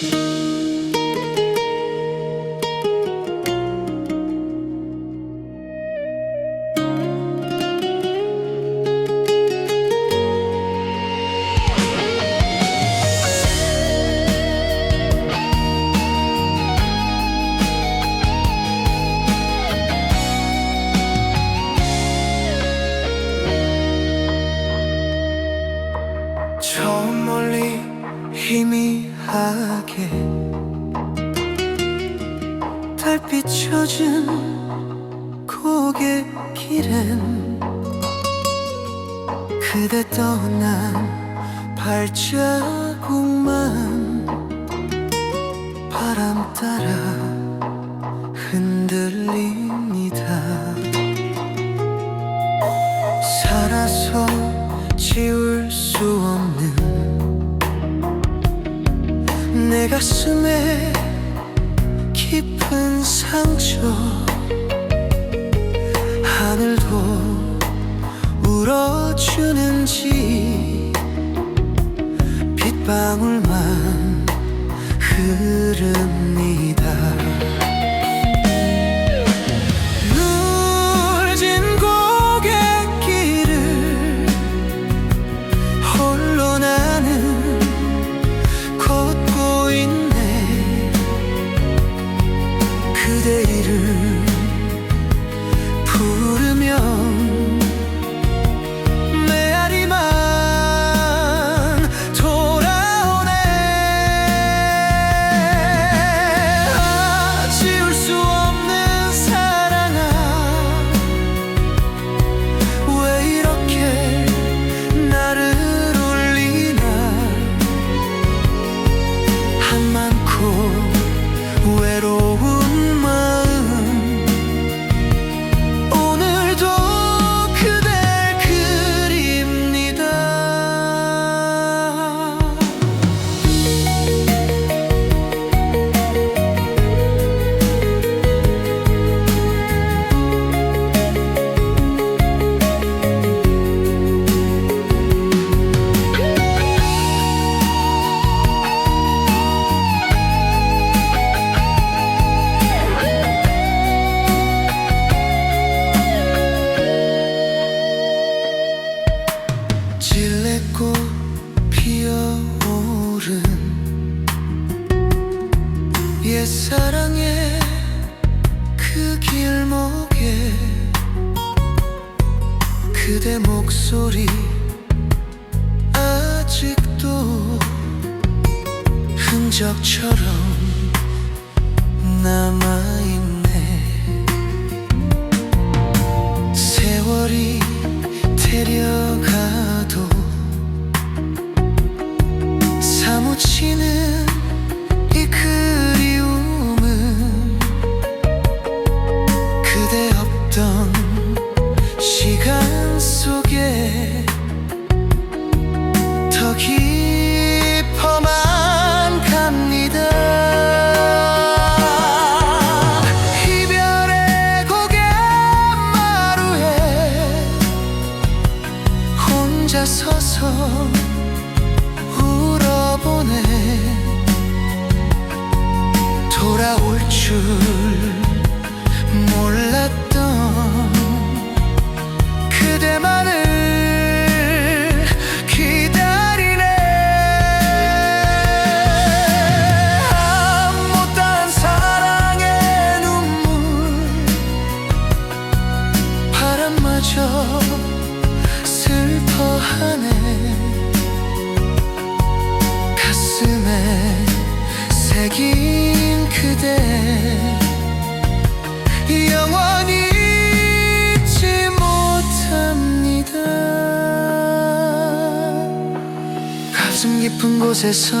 저 희미하게 달빛 젖은 고갯길엔 그대 떠난 발자국 내 가슴에 깊은 상처. 하늘도 울어주는지. 빗방울 옛 사랑의 그 길목에 그대 목소리 아직도 흔적처럼 남아 새긴 그대. 영원히 잊지 못합니다. 가슴 깊은 곳에서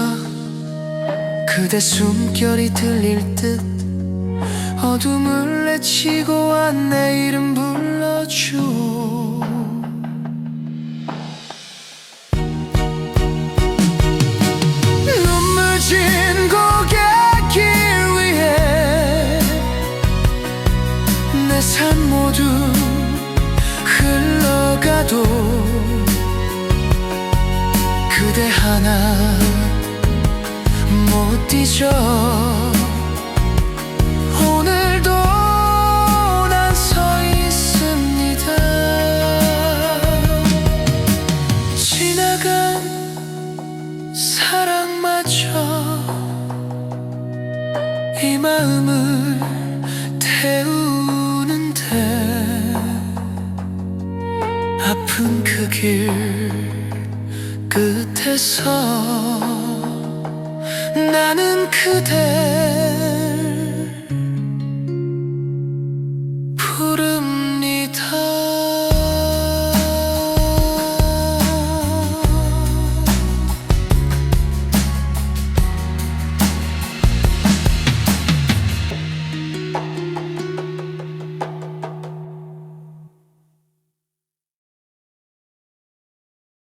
그대 숨결이 들릴 듯 어둠을 내치고 와내 이름 불러줘. 눈 내삶 모두 흘러가도 그대 하나 못 뛰죠 오늘도 난 서 있습니다. 지나간 사랑마저 이 마음을 태우 아픈 그 길 끝에서 나는 그대